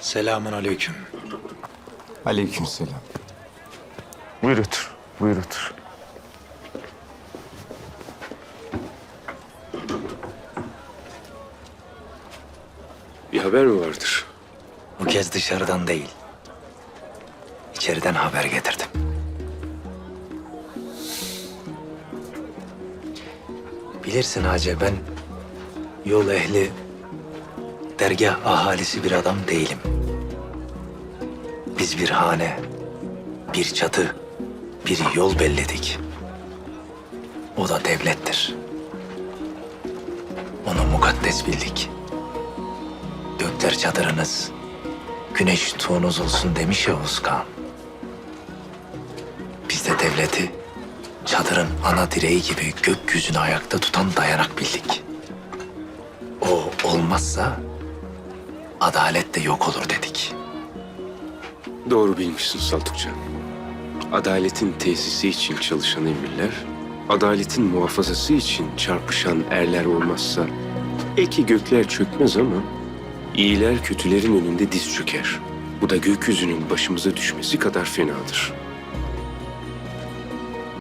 Selamun aleyküm. Aleykümselam. Buyur otur. Buyur otur. Bir haber mi vardır? Bu kez dışarıdan değil. İçeriden haber getirdim. Bilirsin Hacı ben yol ehli, dergah ahalisi bir adam değilim. Biz bir hane, bir çatı, bir yol belledik. O da devlettir. Onu mukaddes bildik. Gökler çadırınız, güneş tuğunuz olsun demiş ya Oğuz Kağan. Biz de devleti çadırın ana direği gibi gökyüzünü ayakta tutan dayanak bildik. O olmazsa adalet de yok olur dedik. Doğru bilmişsin Saltukcan. Adaletin tesisi için çalışan emirler, adaletin muhafazası için çarpışan erler olmazsa eki gökler çökmez ama iyiler kötülerin önünde diz çöker. Bu da gökyüzünün başımıza düşmesi kadar fenadır.